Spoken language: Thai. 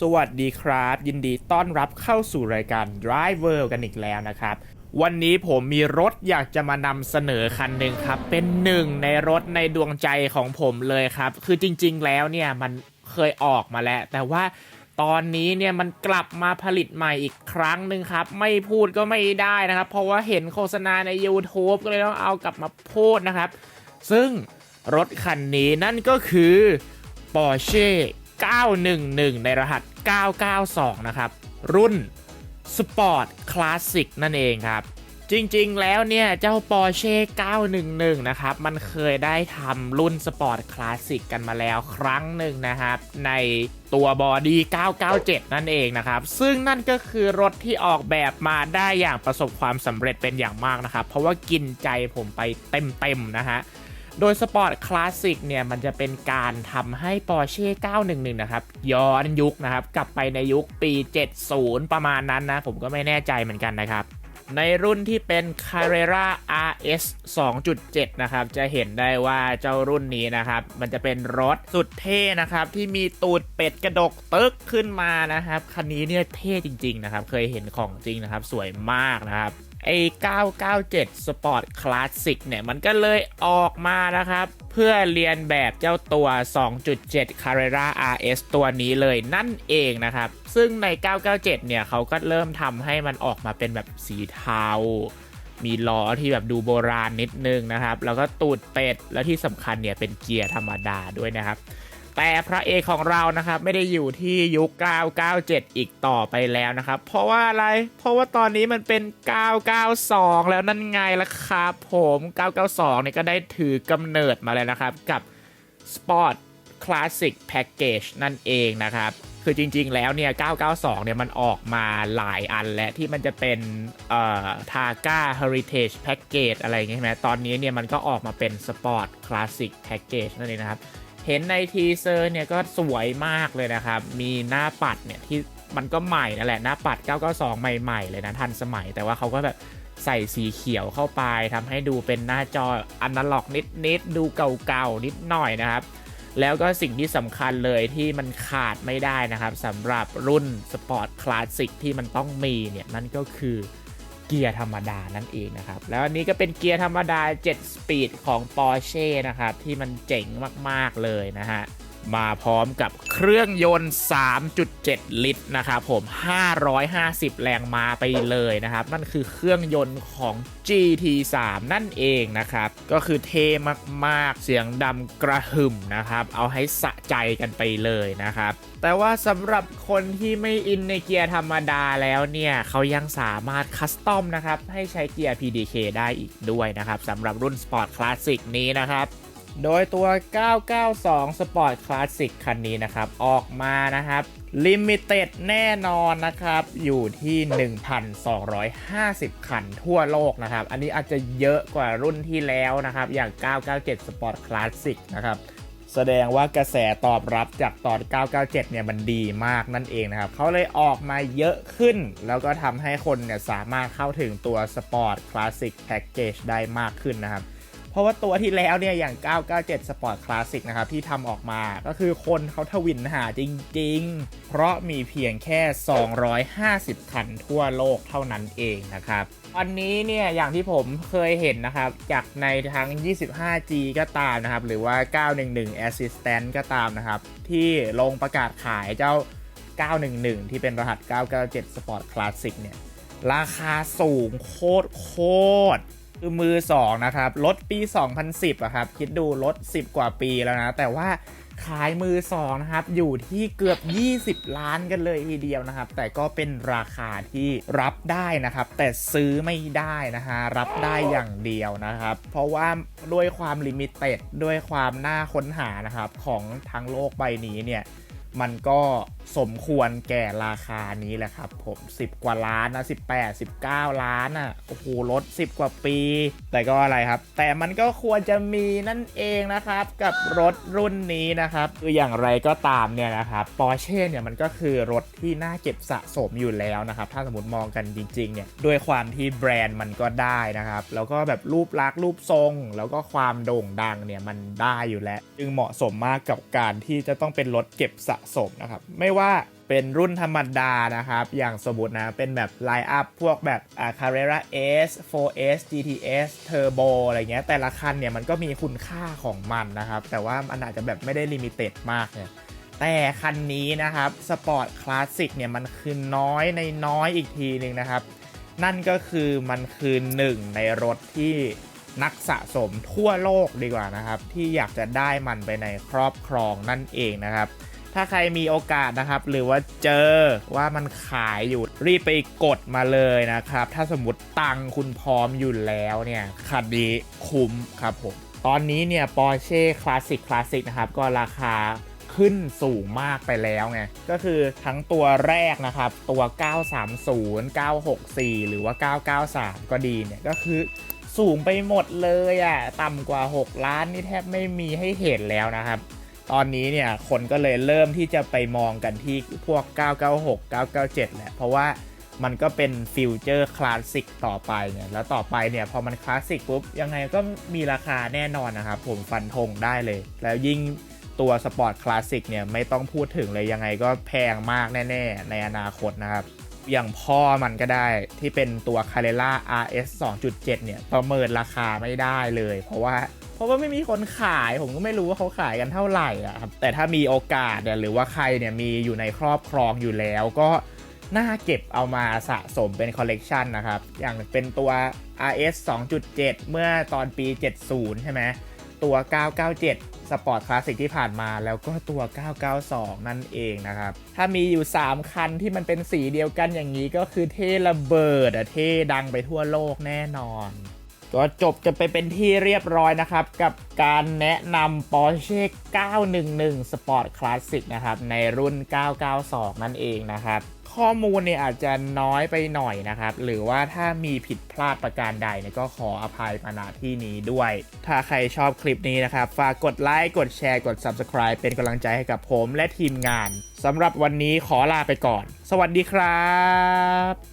สวัสดีครับ ยินดีต้อนรับเข้าสู่รายการ Driver กันอีกแล้วนะครับ วันนี้ผมมีรถอยากจะมานำเสนอคันหนึ่งครับ เป็นหนึ่งในรถในดวงใจของผมเลยครับ คือจริงๆแล้วเนี่ยมันเคยออกมาแล้ว แต่ว่าตอนนี้เนี่ยมันกลับมาผลิตใหม่อีกครั้งหนึ่งครับ ไม่พูดก็ไม่ได้นะครับ เพราะว่าเห็นโฆษณาใน YouTube ก็เลยต้องเอากลับมาพูดนะครับ ซึ่งรถคันนี้นั่นก็คือ Porsche 911 ในรหัส 992 นะครับ รุ่น Sport Classic นั่นเองครับ จริงๆ แล้วเนี่ย เจ้า Porsche 911 นะครับ มันเคยได้ทำรุ่น Sport Classic กันมาแล้วครั้งหนึ่งนะครับ ในตัวบอดี้ 997 นั่นเองนะครับ ซึ่งนั่นก็คือรถที่ออกแบบมาได้อย่างประสบความสำเร็จเป็นอย่างมากนะครับ เพราะว่ากินใจผมไปเต็มๆนะฮะ โดย Sport Classic เนี่ยมันจะเป็นการทำให้ Porsche 911 นะครับ ย้อนยุคนะครับ กลับไปในยุคปี 70 ประมาณนั้นนะ ผมก็ไม่แน่ใจเหมือนกันนะครับ ในรุ่นที่เป็น Carrera RS 2.7 นะครับ จะเห็นได้ว่าเจ้ารุ่นนี้นะครับ มันจะเป็นรถสุดเท่นะครับ ที่มีตูดเป็ดกระดกตึกขึ้นมานะครับ คันนี้เนี่ยเท่จริง ๆ นะครับ เคยเห็นของจริงนะครับ สวยมากนะครับ ไอ้997 Sport Classic เนี่ยมันก็เลยออกมานะครับ เพื่อเรียนแบบเจ้าตัว 2.7 Carrera RS ตัวนี้เลยนั่นเองนะครับ ซึ่งใน 997 เนี่ยเขาก็เริ่มทำให้มันออกมาเป็นแบบสีเทา มีล้อที่แบบดูโบราณนิดนึงนะครับ แล้วก็ตูดเป็ด แล้วที่สำคัญเนี่ยเป็นเกียร์ธรรมดาด้วยนะครับ แต่พระเอกของเรานะครับไม่ได้อยู่ที่ยุค 997 อีกต่อไปแล้วนะครับ เพราะว่าอะไร เพราะว่าตอนนี้มันเป็น 992 แล้วนั่นไงล่ะครับผม 992 เนี่ยก็ได้ถือกำเนิดมาเลยนะครับ กับ Sport Classic Package นั่นเองนะครับ คือจริงๆแล้วเนี่ย 992 เนี่ยมันออกมาหลายอันและที่มันจะเป็นเอ่อ Targa Heritage Package อะไรเงี้ยใช่ไหมตอนนี้เนี่ยมันก็ออกมาเป็น Sport Classic Package นั่นเองนะครับ เห็นในทีเซอร์เนี่ยก็สวยมากเลยนะครับ มีหน้าปัดเนี่ยที่มันก็ใหม่นั่นแหละหน้าปัด 992 ใหม่ๆ เลยนะ ทันสมัย แต่ว่าเขาก็แบบใส่สีเขียวเข้าไปทำให้ดูเป็นหน้าจออนาล็อกนิดๆ ดูเก่าๆ นิดหน่อยนะครับ แล้วก็สิ่งที่สำคัญเลยที่มันขาดไม่ได้นะครับสำหรับรุ่นสปอร์ตคลาสสิกที่มันต้องมีเนี่ยนั่นก็คือ เกียร์ธรรมดานั่นเองนะครับ แล้วอันนี้ก็เป็นเกียร์ธรรมดา 7 สปีดของ Porsche นะครับ ที่มันเจ๋งมาก ๆ เลยนะฮะ มาพร้อมกับเครื่องยนต์ 3.7 ลิตรนะครับผม 550 แรงม้าไปเลยนะครับ นั่นคือเครื่องยนต์ของ GT3 นั่นเองนะครับ ก็คือเท่มากๆ เสียงดำกระหึ่มนะครับ เอาให้สะใจกันไปเลยนะครับ แต่ว่าสำหรับคนที่ไม่อินในเกียร์ธรรมดาแล้วเนี่ย เขายังสามารถคัสตอมนะครับ ให้ใช้เกียร์ PDK ได้อีกด้วยนะครับสำหรับรุ่น Sport Classic นี้นะครับ โดยตัว 992 Sport Classic คันนี้นะครับ ออกมานะครับ Limited แน่นอนนะครับ อยู่ที่ 1,250 คันทั่วโลกนะครับ อันนี้อาจจะเยอะกว่ารุ่นที่แล้วนะครับ อย่าง 997 Sport Classic นะครับ แสดงว่ากระแสตอบรับจากตอน 997 เนี่ยมันดีมากนั่นเองนะครับ เขาเลยออกมาเยอะขึ้น แล้วก็ทำให้คนเนี่ยสามารถเข้าถึงตัว Sport Classic Package ได้มากขึ้นนะครับ เพราะว่าตัวที่แล้วเนี่ยอย่าง 997 Sport Classic นะครับที่ทำออกมาก็คือคนเขาทวินหาจริง ๆ เพราะมีเพียงแค่ 250 คันทั่วโลกเท่านั้นเองนะครับอันนี้เนี่ยอย่างที่ผมเคยเห็นนะครับ จากในทั้ง 25G ก็ตามนะครับ หรือว่า 911 Assistant ก็ตามนะครับ ที่ลงประกาศขายเจ้า 911 ที่เป็นรหัส 997 Sport Classic เนี่ย ราคาสูงโคตรโคตร คือมือ 2 นะครับ รถปี 2010อะครับ คิดดูรถ 10 กว่าปีแล้วนะ แต่ว่าขายมือ 2 นะครับ อยู่ที่เกือบ 20 ล้านกันเลยทีเดียวนะครับ แต่ก็เป็นราคาที่รับได้นะครับ แต่ซื้อไม่ได้นะฮะ รับได้อย่างเดียวนะครับ เพราะว่าด้วยความลิมิเต็ด ด้วยความน่าค้นหานะครับ ของทั้งโลกใบนี้เนี่ย มันก็สมควรแก่ราคานี้แหละครับผม 10 กว่าล้านนะ 18 19 ล้านอะโอ้โหรถ10 กว่าปี แต่ก็อะไรครับ แต่มันก็ควรจะมีนั่นเองนะครับ กับรถรุ่นนี้นะครับคืออย่างไรก็ตามเนี่ยนะครับปอร์เช่เนี่ยมันก็คือรถที่น่าเก็บสะสมอยู่แล้วนะครับ ถ้าสมมติมองกันจริงๆเนี่ยด้วยความที่แบรนด์มันก็ได้นะครับ แล้วก็แบบรูปลักษณ์รูปทรง แล้วก็ความโด่งดังเนี่ยมันได้อยู่แล้ว จึงเหมาะสมมากกับการที่จะต้องเป็นรถเก็บสะสมนะครับ ไม่ว่าเป็นรุ่นธรรมดานะครับ อย่างสมมตินะ เป็นแบบไลน์อัพพวกแบบอ่า Carrera S 4S GTS Turbo อะไรเงี้ย แต่ละคันเนี่ยมันก็มีคุณค่าของมันนะครับ แต่ว่ามันอาจจะแบบไม่ได้ลิมิเต็ดมากเนี่ยแต่คันนี้นะครับสปอร์ตคลาสสิกเนี่ยมันคือน้อยในน้อยอีกทีหนึ่งนะครับ นั่นก็คือมันคือหนึ่งในรถที่นักสะสมทั่วโลกดีกว่านะครับ ที่อยากจะได้มันไปในครอบครองนั่นเองนะครับ ถ้าใครมีโอกาสนะครับ หรือว่าเจอว่ามันขายอยู่รีบไปกดมาเลยนะครับ ถ้าสมมติตังคุณพร้อมอยู่แล้วเนี่ยคันนี้คุ้มครับผม ตอนนี้เนี่ย Porsche Classic Classic นะครับ ก็ราคาขึ้นสูงมากไปแล้วไง ก็คือทั้งตัวแรกนะครับ ตัว 930 964 หรือว่า 993 ก็ดีเนี่ย ก็คือสูงไปหมดเลยอะ่ะ ต่ำกว่า 6 ล้านนี่แทบไม่มีให้เห็นแล้วนะครับ ตอนนี้เนี่ยคนก็เลยเริ่มที่จะไปมองกันที่พวก 996 997 แหละ เพราะว่ามันก็เป็นฟิวเจอร์คลาสสิกต่อไปเนี่ย แล้วต่อไปเนี่ยพอมันคลาสสิกปุ๊บ ยังไงก็มีราคาแน่นอนนะครับ ผมฟันธงได้เลย แล้วยิ่งตัวสปอร์ตคลาสสิกเนี่ยไม่ต้องพูดถึงเลยยังไงก็แพงมากแน่ ๆ ในอนาคตนะครับ อย่างพ่อมันก็ได้ที่เป็นตัว c a r r e r a RS 2.7 เนี่ย ประเมินราคาไม่ได้เลย เพราะว่า ราะว่าไม่มีคนขาย ผมก็ไม่รู้ว่าเขาขายกันเท่าไหร่อะครับแต่ถ้ามีโอกาสเนี่ยหรือว่าใครเนี่ยมีอยู่ในครอบครองอยู่แล้วก็น่าเก็บเอามาสะสมเป็นคอลเลกชันนะครับ อย่างเป็นตัว RS 2.7 เมื่อตอนปี 70 ใช่ไหมตัว 997 สปอร์ตคลาสสิกที่ผ่านมา แล้วก็ตัว 992 นั่นเองนะครับ ถ้ามีอยู่ 3 คันที่มันเป็นสีเดียวกันอย่างนี้ก็คือเท่ระเบิดอะเท่ดังไปทั่วโลกแน่นอน ก็จบจะไปเป็นที่เรียบร้อยนะครับ กับการแนะนำ Porsche 911 Sport Classic นะครับ ในรุ่น 992 นั่นเองนะครับ ข้อมูลเนี่ยอาจจะน้อยไปหน่อยนะครับ หรือว่าถ้ามีผิดพลาดประการใดเนี่ยก็ขออภัยมาณที่นี้ด้วย ถ้าใครชอบคลิปนี้นะครับ ฝากกดไลค์กดแชร์กด Subscribe เป็นกำลังใจให้กับผมและทีมงานสำหรับวันนี้ขอลาไปก่อน สวัสดีครับ